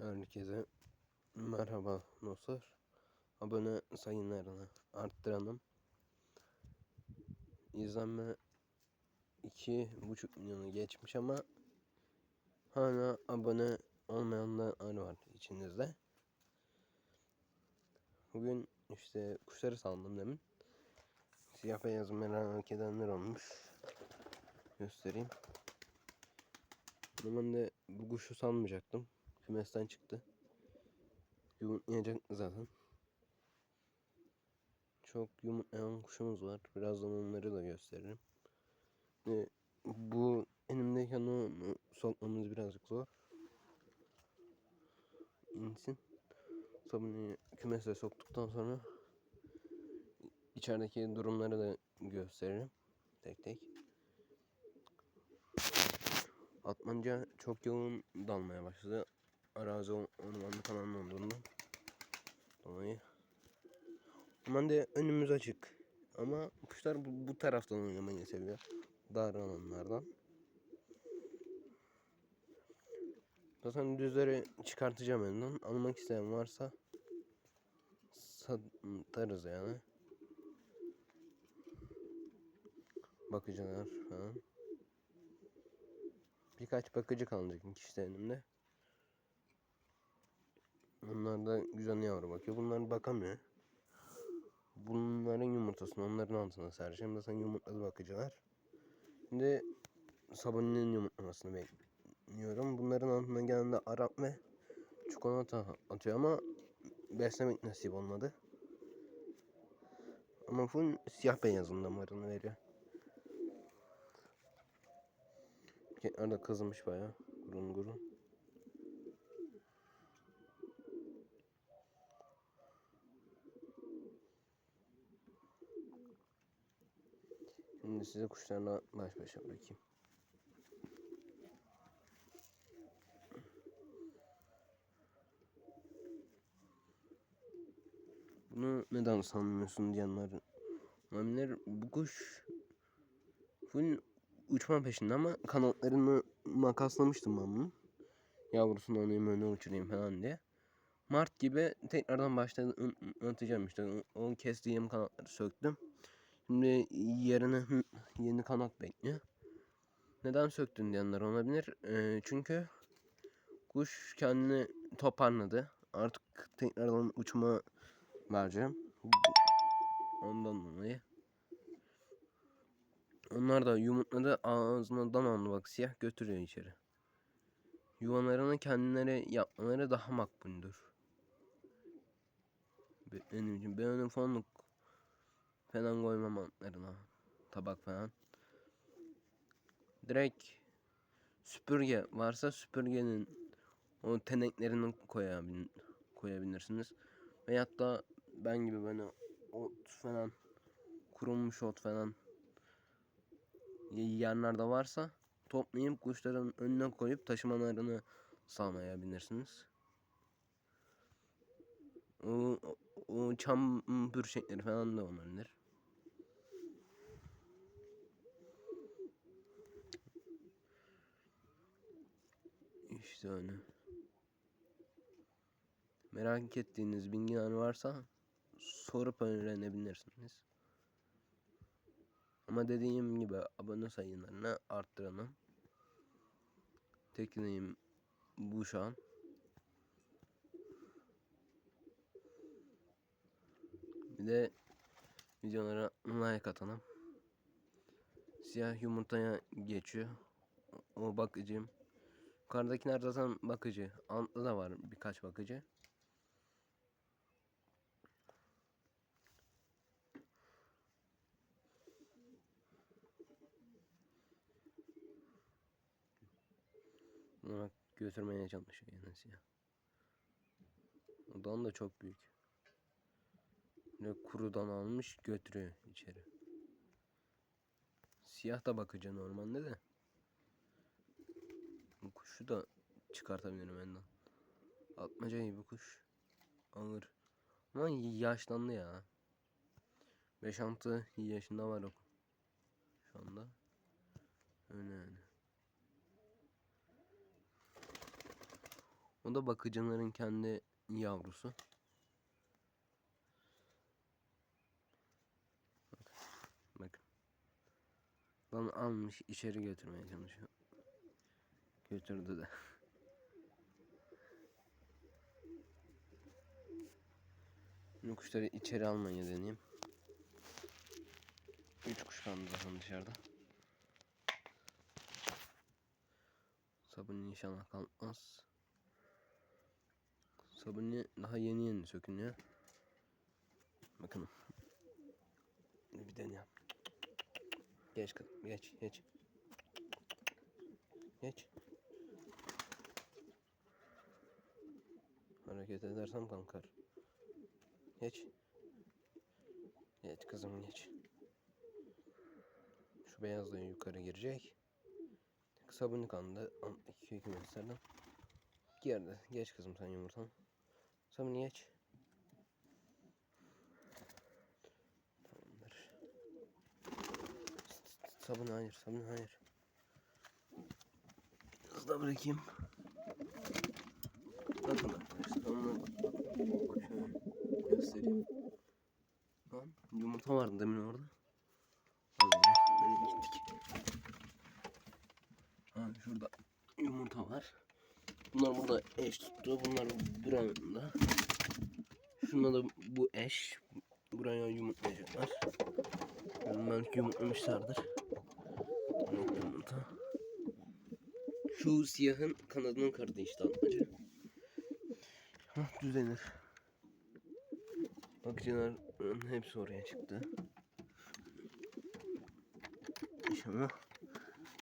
Herkese merhaba dostlar. Abone sayılarını arttıralım. İzlenme 2,5 milyonu geçmiş ama hala abone olmayanlar var içinizde. Bugün işte kuşları saldım demin. Siyah beyaz merak edenler olmuş. Göstereyim. Normalde bu kuşu salmayacaktım. Kümesten çıktı. Yumurtlayacak zaten. Çok yumurtlayan kuşumuz var. Birazdan onları da gösteririm. Ve bu elimdeyken onu sokmamız birazcık zor. İnsin. Sabunu kümese soktuktan sonra içerideki durumları da gösteririm. Tek tek. Atmaca çok yoğun dalmaya başladı. Arazi ormanlı falan olduğundan dolayı. Aman de önümüz açık. Ama kuşlar bu, bu taraftan oynamayı seviyor. Dar alanlardan. Zaten düzleri çıkartacağım önden. Almak isteyen varsa satarız yani. Bakıcılar falan. Birkaç bakıcı kalacak işte elimde. Onlar da güzel yavru bakıyor. Bunlar bakamıyor. Bunların yumurtasını onların altına sereceğim. Zaten yumurtladı bakıcılar. Şimdi sabunun yumurtlamasını bekliyorum. Bunların altına gelen de Arap ve çikolata atıyor ama beslemek nasip olmadı. Ama full siyah beyazın damarını veriyor. Erkekler de kızmış bayağı. Gurun gurun. Şimdi size kuşlarla baş başa bırakayım. Bunu neden sanmıyorsun diyenler olabilir. Bu kuş full uçma peşinde ama kanatlarını makaslamıştım ben bunu. Yavrusunu alayım öne uçurayım falan diye. Mart gibi tekrardan başladı atacağım işte. O kestiğim kanatları söktüm. Şimdi yerine yeni kanat bekliyor. Neden söktün diyenler olabilir. E, çünkü kuş kendini toparladı. Artık tekrardan uçma vereceğim. Ondan dolayı. Onlar da yumurtladı ağzına damağını bak siyah götürüyor içeri. Yuvalarını kendileri yapmaları daha makbuldür. Benim için ben onun fonluk falan koymam altlarına. Tabak falan. Direkt süpürge varsa süpürgenin o teneklerini koyabilin, koyabilirsiniz. Veyahut da ben gibi böyle ot falan kurulmuş ot falan yerlerde varsa toplayıp kuşların önüne koyup taşımalarını sağlayabilirsiniz. O, o çam pürşekleri falan da olabilir. İşte öyle. Merak ettiğiniz bilgiler varsa sorup öğrenebilirsiniz. Ama dediğim gibi abone sayılarını arttıralım. Tekneyim bu şu an. Bir de videolara like atalım. Siyah yumurtaya geçiyor. O bakıcım. Yukarıdakiler zaten bakıcı. Altta da var birkaç bakıcı. Bak götürmeye çalışıyor yani siyah. Odan da çok büyük. Ne kurudan almış götürüyor içeri. Siyah da bakıcı normalde de. Kuşu da çıkartabilirim benden. Atmaca gibi kuş. Alır. Ama yaşlandı ya. 5-6 yaşında var o. Şu anda. Öyle yani. O da bakıcıların kendi yavrusu. Bak, bakın. Lan almış içeri götürmeye çalışıyor. Götürdü de. Şimdi kuşları içeri almaya deneyeyim. Üç kuş kaldı zaten dışarıda. Sabun inşallah kalmaz. Sabuni daha yeni yeni sökünüyor. Bakın. Bir deneyeyim. Geç geç geç. Geç. Hareket edersem kalkar. Geç. Geç kızım geç. Şu beyaz da yukarı girecek. Sabuni kandı. İki kümeslerden. Girdi. Geç kızım sen yumurtan. Sabuni geç. Tamamdır. Sabuni hayır. Sabuni hayır. Hızla bırakayım. Bakın arkadaşlar. Onu şöyle göstereyim. Lan yumurta vardı demin orada. Böyle gittik. Ha şurada yumurta var. Bunlar burada eş tuttu. Bunlar buranın Şunda da bu eş. Buraya yumurtlayacaklar. Yani belki yumurtlamışlardır. Yumurta. Şu siyahın kanadının kırdı işte atmaca. Hah düzenir. Bakıcıların hepsi oraya çıktı. İnşallah